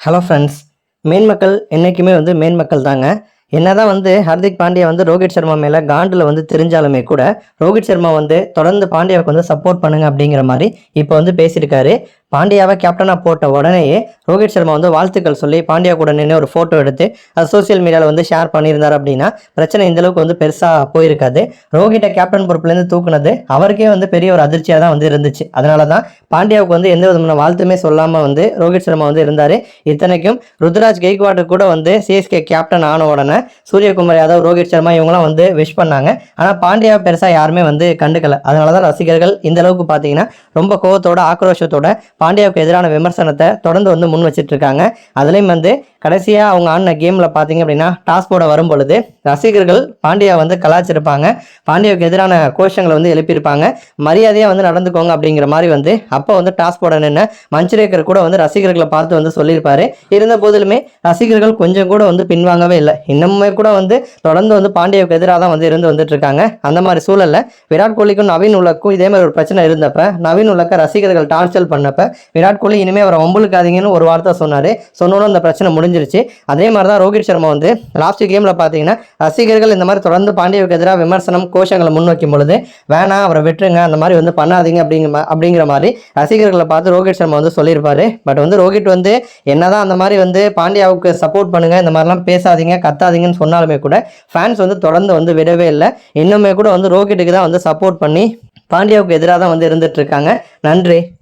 Hello friends மேன்மக்கள் என்றைக்குமே வந்து மேன்மக்கள் தாங்க. என்னதான் வந்து ஹர்திக் பாண்டியா வந்து ரோஹித் சர்மா மேலே காண்டில் வந்து தெரிஞ்சாலுமே கூட ரோஹித் சர்மா வந்து தொடர்ந்து பாண்டியாவுக்கு வந்து சப்போர்ட் பண்ணுங்க அப்படிங்கிற மாதிரி இப்போ வந்து பேசியிருக்காரு. பாண்டியாவை கேப்டனாக போட்ட உடனேயே ரோஹித் சர்மா வந்து வாழ்த்துக்கள் சொல்லி பாண்டியா கூட நின்று ஒரு ஃபோட்டோ எடுத்து அது சோஷியல் மீடியாவில் வந்து ஷேர் பண்ணியிருந்தார் அப்படின்னா பிரச்சனை இந்தளவுக்கு வந்து பெருசாக போயிருக்காது. ரோஹிட்டை கேப்டன் பொறுப்புலேருந்து தூக்குனது அவருக்கே வந்து பெரிய ஒரு அதிர்ச்சியாக தான் வந்து இருந்துச்சு. அதனால தான் பாண்டியாவுக்கு வந்து எந்த விதமான வாழ்த்துமே சொல்லாமல் வந்து ரோஹித் சர்மா வந்து இருந்தார். இத்தனைக்கும் ருத்ராஜ் கெய்க்வாடு கூட வந்து சிஎஸ்கே கேப்டன் ஆன உடனே சூரியகுமார் யாதவ் ரோஹித் சர்மா இவங்களாம் வந்து விஷ் பண்ணாங்க. ஆனால் பாண்டியாவை பெருசாக யாருமே வந்து கண்டுக்கல. அதனால தான் ரசிகர்கள் இந்த அளவுக்கு பார்த்தீங்கன்னா ரொம்ப கோவத்தோட ஆக்ரோஷத்தோட பாண்டியாவுக்கு எதிரான விமர்சனத்தை தொடர்ந்து வந்து முன் வச்சிட்டு இருக்காங்க. அதுலேயும் வந்து கடைசியாக அவங்க ஆடின கேமில் பார்த்தீங்க அப்படின்னா டாஸ் போட வரும் பொழுது ரசிகர்கள் பாண்டியா வந்து கலாச்சிருப்பாங்க பாண்டியாவுக்கு எதிரான கோஷங்களை வந்து எழுப்பியிருப்பாங்க. மரியாதையாக வந்து நடந்துக்கோங்க அப்படிங்கிற மாதிரி வந்து அப்போ வந்து டாஸ் போட நின்று மஞ்சுரேக்கர் கூட வந்து ரசிகர்களை பார்த்து வந்து சொல்லியிருப்பாரு. இருந்த போதிலுமே ரசிகர்கள் கொஞ்சம் கூட வந்து பின்வாங்கவே இல்லை. இன்னமுமே கூட வந்து தொடர்ந்து வந்து பாண்டியாவுக்கு எதிராக தான் வந்து இருந்து வந்துட்டு இருக்காங்க அந்த மாதிரி சூழலில் விராட் கோலிக்கும் நவீன் உலக்கும் இதே மாதிரி ஒரு பிரச்சனை இருந்தப்ப நவீன் உலக்க ரசிகர்கள் டார்ச்சல் பண்ணப்ப விராட் கோலி இனிமே அவரை ஒம்பளுக்காதீங்கன்னு ஒரு வார்த்தை சொன்னாரு. சொன்னோன்னு அந்த பிரச்சனை முடிஞ்சிருச்சு. அதே மாதிரி தான் ரோஹித் சர்மா வந்து லாஸ்ட் கேமில் பார்த்தீங்கன்னா ரசிகர்கள் இந்த மாதிரி தொடர்ந்து பாண்டியாவுக்கு எதிராக விமர்சனம் கோஷங்களை முன்வைக்கும் பொழுது வேணாம் அவரை விட்டுருங்க அந்த மாதிரி வந்து பண்ணாதீங்க அப்படிங்கிற மா- அப்படிங்கிற மாதிரி ரசிகர்களை பார்த்து ரோஹித் சர்மா வந்து சொல்லியிருப்பாரு. பட் வந்து ரோஹித் வந்து என்னதான் அந்த மாதிரி வந்து பாண்டியாவுக்கு சப்போர்ட் பண்ணுங்க இந்த மாதிரிலாம் பேசாதீங்க கத்தாதீங்கன்னு சொன்னாலுமே கூட ஃபேன்ஸ் வந்து தொடர்ந்து வந்து விடவே இல்லை. இன்னுமே கூட வந்து ரோஹிட்டுக்கு தான் வந்து சப்போர்ட் பண்ணி பாண்டியாவுக்கு எதிராக தான் வந்து இருந்துட்டு இருக்காங்க. நன்றி.